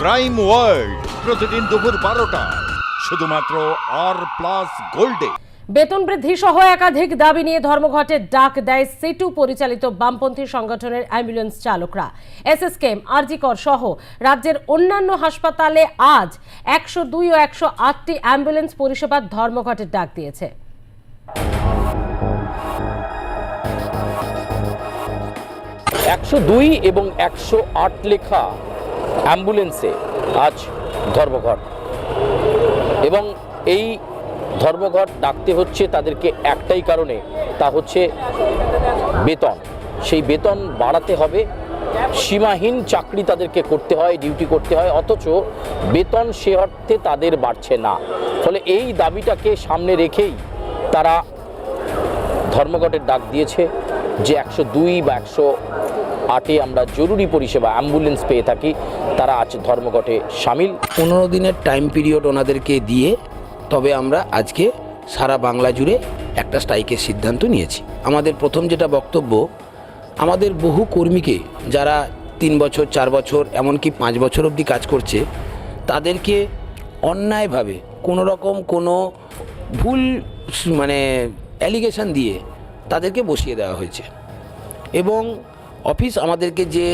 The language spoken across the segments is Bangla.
ক্রাইম ওয়ার্ল্ড প্রতিদিন দুপুর বারোটা। শুধুমাত্র আর প্লাস গোল্ডে বেতন বৃদ্ধি সহ একাধিক দাবি নিয়ে ধর্মঘটের ডাক দেয় সিটু পরিচালিত বামপন্থী সংগঠনের অ্যাম্বুলেন্স চালকরা। এসএসকেএম আরজিকর সহ রাজ্যের অন্যান্য হাসপাতালে আজ একশো দুই ও একশো আটটি অ্যাম্বুলেন্স পরিষেবার ধর্মঘটের ডাক দিয়েছে। একশো দুই এবং একশো আট লেখা অ্যাম্বুলেন্সে আজ ধর্মঘট। এবং এই ধর্মঘট ডাকতে হচ্ছে তাদেরকে একটাই কারণে, তা হচ্ছে বেতন। সেই বেতন বাড়াতে হবে, সীমাহীন চাকরি তাদেরকে করতে হয়, ডিউটি করতে হয়, অথচ বেতন সে অর্থে তাদের বাড়ছে না। ফলে এই দাবিটাকে সামনে রেখেই তারা ধর্মঘটের ডাক দিয়েছে। যে একশো দুই বা একশো আটে আমরা জরুরি পরিষেবা অ্যাম্বুলেন্স পেয়ে থাকি, তারা আজ ধর্মঘটে সামিল। পনেরো দিনের টাইম পিরিয়ড ওনাদেরকে দিয়ে তবে আমরা আজকে সারা বাংলা জুড়ে একটা স্ট্রাইকের সিদ্ধান্ত নিয়েছি। আমাদের প্রথম যেটা বক্তব্য, আমাদের বহু কর্মীকে যারা তিন বছর, চার বছর, এমনকি পাঁচ বছর অবধি কাজ করছে, তাদেরকে অন্যায়ভাবে কোনো রকম কোনো ভুল মানে অ্যালিগেশন দিয়ে তাদেরকে বসিয়ে দেওয়া হয়েছে। এবং অফিস আমাদেরকে যে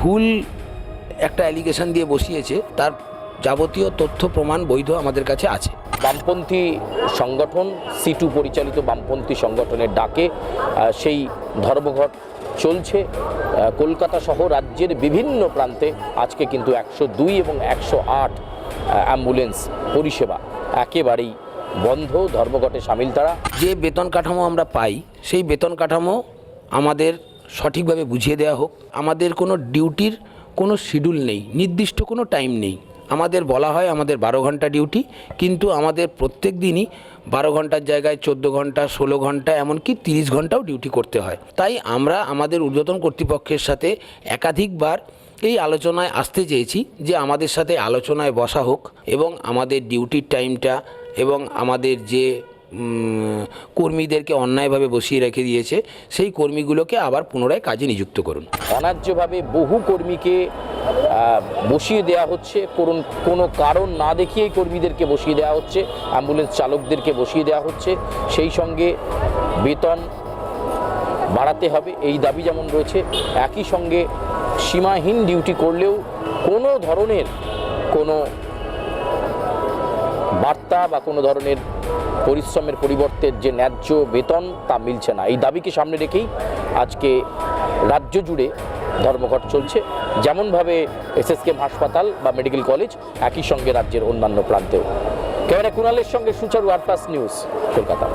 ভুল একটা অ্যালিগেশন দিয়ে বসিয়েছে, তার যাবতীয় তথ্য, প্রমাণ, বৈধ আমাদের কাছে আছে। বামপন্থী সংগঠন সিটু পরিচালিত বামপন্থী সংগঠনের ডাকে সেই ধর্মঘট চলছে। কলকাতা সহ রাজ্যের বিভিন্ন প্রান্তে আজকে কিন্তু একশো দুই এবং একশো আট অ্যাম্বুলেন্স পরিষেবা একেবারেই বন্ধ, ধর্মঘটে সামিল তারা। যে বেতন কাঠামো আমরা পাই, সেই বেতন কাঠামো আমাদের সঠিকভাবে বুঝিয়ে দেওয়া হোক। আমাদের কোনো ডিউটির কোনো শিডিউল নেই, নির্দিষ্ট কোনো টাইম নেই। আমাদের বলা হয় আমাদের বারো ঘণ্টা ডিউটি, কিন্তু আমাদের প্রত্যেক দিনই বারো ঘণ্টার জায়গায় চোদ্দ ঘণ্টা, ষোলো ঘণ্টা, এমনকি তিরিশ ঘন্টাও ডিউটি করতে হয়। তাই আমরা আমাদের ঊর্ধ্বতন কর্তৃপক্ষের সাথে একাধিকবার এই আলোচনায় আসতে চেয়েছি যে আমাদের সাথে আলোচনায় বসা হোক এবং আমাদের ডিউটির টাইমটা এবং আমাদের যে কর্মীদেরকে অন্যায়ভাবে বসিয়ে রেখে দিয়েছে, সেই কর্মীগুলোকে আবার পুনরায় কাজে নিযুক্ত করুন। অন্যায্যভাবে বহু কর্মীকে বসিয়ে দেওয়া হচ্ছে। কোন কোনো কারণ না দেখিয়েই কর্মীদেরকে বসিয়ে দেওয়া হচ্ছে। অ্যাম্বুলেন্স চালকদেরকে বসিয়ে দেওয়া হচ্ছে। সেই সঙ্গে বেতন বাড়াতে হবে, এই দাবি যেমন রয়েছে। একই সঙ্গে সীমাহীন ডিউটি করলেও কোনো ধরনের কোনো বার্তা বা কোনো ধরনের পরিশ্রমের পরিবর্তে যে ন্যায্য বেতন তা মিলছে না। এই দাবিকে সামনে রেখেই আজকে রাজ্য জুড়ে ধর্মঘট চলছে। যেমনভাবে এসএসকেএম হাসপাতাল বা মেডিকেল কলেজ একই সঙ্গে রাজ্যের অন্যান্য প্রান্তেও। ক্যামেরা কুণালের সঙ্গে সুচারু আর নিউজ, কলকাতা।